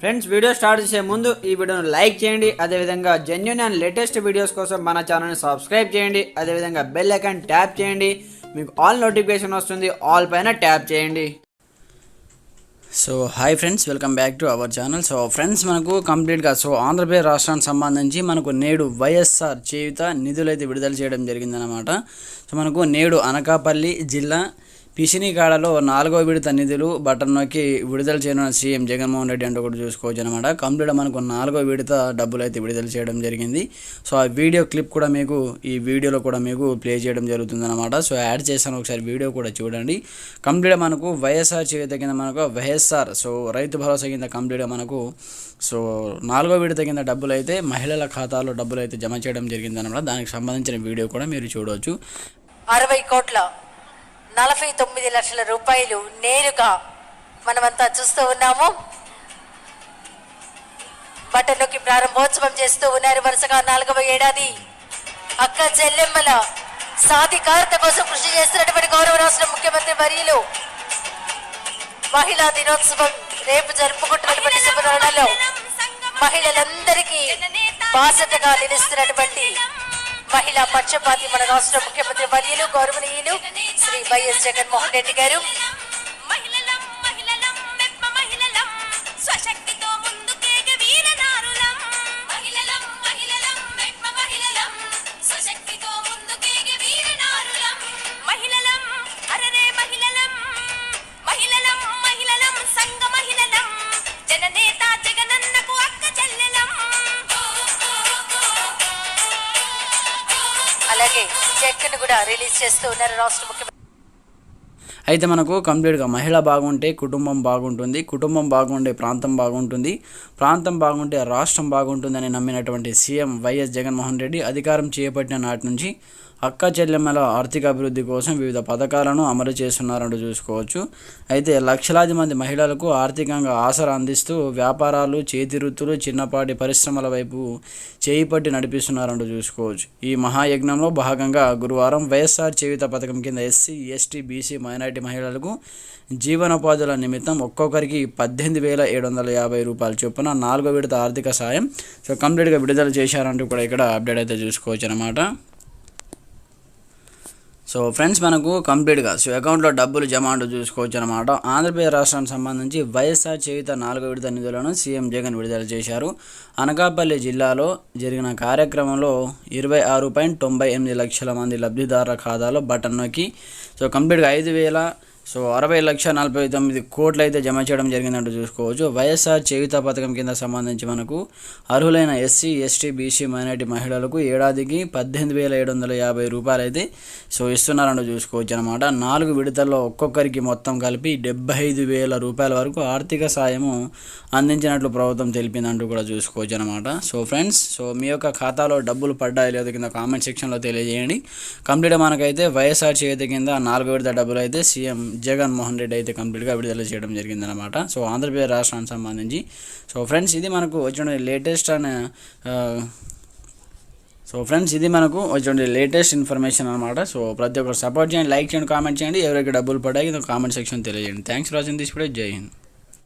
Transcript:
Friends video start చేసే ముందు ఈ వీడియోను లైక్ చేయండి. అదేవిధంగా జెన్యున్ అండ్ లేటెస్ట్ వీడియోస్ కోసం మన ఛానల్ని సబ్స్క్రైబ్ చేయండి. అదేవిధంగా బెల్ ఐకాన్ ట్యాప్ చేయండి. మీకు ఆల్ నోటిఫికేషన్ వస్తుంది. ఆల్ పైన ట్యాప్ చేయండి. So hi friends welcome back to our channel so friends మనకు కంప్లీట్గా సో ఆంధ్రప్రదేశ్ రాష్ట్రానికి సంబంధించి మనకు నేడు వైఎస్ఆర్ చేయుత నిధులైతే విడుదల చేయడం జరిగిందనమాట సో మనకు నేడు అనకాపల్లి జిల్లా పిసినికాడలో నాలుగో విడత నిధులు బటన్ నొక్కి విడుదల చేయనున్న సీఎం జగన్మోహన్ రెడ్డి అంటే ఒకటి చూసుకోవచ్చు అనమాట కంప్లీట్ మనకు నాలుగో విడత డబ్బులు అయితే విడుదల చేయడం జరిగింది. సో ఆ వీడియో క్లిప్ కూడా మీకు ఈ వీడియోలో కూడా మీకు ప్లే చేయడం జరుగుతుంది అనమాట సో యాడ్ చేశాను ఒకసారి వీడియో కూడా చూడండి. కంప్లీట్ మనకు వైఎస్ఆర్ చేత కింద మనకు వైఎస్ఆర్ సో రైతు భరోసా కింద కంప్లీట్గా మనకు సో నాలుగో విడత కింద డబ్బులు అయితే మహిళల ఖాతాలో డబ్బులు అయితే జమ చేయడం జరిగింది అనమాట దానికి సంబంధించిన వీడియో కూడా మీరు చూడవచ్చు. అరవై కోట్ల నలభై తొమ్మిది లక్షల రూపాయలు నేరుగా మనమంతా చూస్తూ ఉన్నాము. బటన్లోకి ప్రారంభోత్సవం చేస్తూ ఉన్నారు వరుసగా నాలుగవ ఏడాది. అక్క చెల్లెమ్మల సాధికారత కోసం కృషి చేస్తున్నటువంటి గౌరవ రాష్ట్ర ముఖ్యమంత్రి వర్యులు. మహిళా దినోత్సవం రేపు జరుపుకుంటున్నటువంటి శుభతరుణంలో మహిళలందరికీ బాసటగా నిలుస్తున్నటువంటి మహిళా పక్షపాతి మన రాష్ట్ర ముఖ్యమంత్రి వర్యులు గౌరవనీయులు శ్రీ వైఎస్ జగన్మోహన్ రెడ్డి గారు. అలాగే కూడా రిలీజ్ చేస్తూ ఉన్నారు రాష్ట్ర ముఖ్యమంత్రి అయితే మనకు కంప్లీట్గా మహిళ బాగుంటే కుటుంబం బాగుంటుంది కుటుంబం బాగుండే ప్రాంతం బాగుంటుంది ప్రాంతం బాగుంటే రాష్ట్రం బాగుంటుందని నమ్మినటువంటి సీఎం వైఎస్ జగన్మోహన్ రెడ్డి అధికారం చేపట్టిన నాటి నుంచి అక్క చెల్లెమ్మల ఆర్థిక అభివృద్ధి కోసం వివిధ పథకాలను అమలు చేస్తున్నారంటూ చూసుకోవచ్చు. అయితే లక్షలాది మంది మహిళలకు ఆర్థికంగా ఆసరా అందిస్తూ వ్యాపారాలు చేతి వృత్తులు చిన్నపాటి పరిశ్రమల వైపు చేయి పట్టి నడిపిస్తున్నారంటూ చూసుకోవచ్చు. ఈ మహాయజ్ఞంలో భాగంగా గురువారం వైఎస్ఆర్ చేయుత పథకం కింద ఎస్సీ ఎస్టీ బీసీ మైనారిటీ మహిళలకు జీవనోపాధుల నిమిత్తం ఒక్కొక్కరికి పద్దెనిమిది వేల ఏడు వందల యాభై రూపాయల చొప్పున నాలుగో విడత ఆర్థిక సాయం. సో కంప్లీట్గా విడుదల చేశారంటూ కూడా ఇక్కడ అప్డేట్ అయితే చూసుకోవచ్చు అనమాట సో ఫ్రెండ్స్ మనకు కంప్లీట్గా సో అకౌంట్లో డబ్బులు జమ అంటూ చూసుకోవచ్చు అనమాట ఆంధ్రప్రదేశ్ రాష్ట్రానికి సంబంధించి వైఎస్ఆర్ చేయుత నాలుగో విడత నిధులను సీఎం జగన్ విడుదల చేశారు. అనకాపల్లి జిల్లాలో జరిగిన కార్యక్రమంలో ఇరవై ఆరు పాయింట్ తొంభై ఎనిమిది లక్షల మంది లబ్ధిదారుల ఖాతాలో బటన్ నొక్కి సో కంప్లీట్గా ఐదు వేల సో అరవై లక్ష నలభై తొమ్మిది కోట్లు అయితే జమ చేయడం జరిగిందంటూ చూసుకోవచ్చు. వైఎస్ఆర్ చేయుత పథకం కింద సంబంధించి మనకు అర్హులైన ఎస్సీ ఎస్టీ బీసీ మైనార్టీ మహిళలకు ఏడాదికి పద్దెనిమిది వేల ఏడు వందల యాభై రూపాయలు అయితే సో ఇస్తున్నారంటూ చూసుకోవచ్చు అనమాట నాలుగు విడతల్లో ఒక్కొక్కరికి మొత్తం కలిపి డెబ్బై ఐదు వేల రూపాయల వరకు ఆర్థిక సాయము అందించినట్లు ప్రభుత్వం తెలిపిందంటూ కూడా చూసుకోవచ్చు అనమాట సో ఫ్రెండ్స్ సో మీ యొక్క ఖాతాలో డబ్బులు పడ్డాయి లేదో కింద కామెంట్ సెక్షన్లో తెలియజేయండి. కంప్లీట్గా మనకైతే వైఎస్ఆర్ చేయుత కింద నాలుగు విడత డబ్బులు అయితే సీఎం జగన్మోహన్ రెడ్డి అయితే కంప్లీట్గా విడుదల చేయడం జరిగిందనమాట సో ఆంధ్రప్రదేశ్ రాష్ట్రానికి సంబంధించి. సో ఫ్రెండ్స్ ఇది మనకు వచ్చిన లేటెస్ట్ అనే సో ఫ్రెండ్స్ ఇది మనకు వచ్చిన లేటెస్ట్ ఇన్ఫర్మేషన్ అనమాట సో ప్రతి ఒక్కరు సపోర్ట్ చేయండి లైక్ చేయండి కామెంట్ చేయండి. ఎవరికి డబ్బులు పడాయి కామెంట్ సెక్షన్ తెలియజేయండి. Thanks for watching this video. Jai Hind.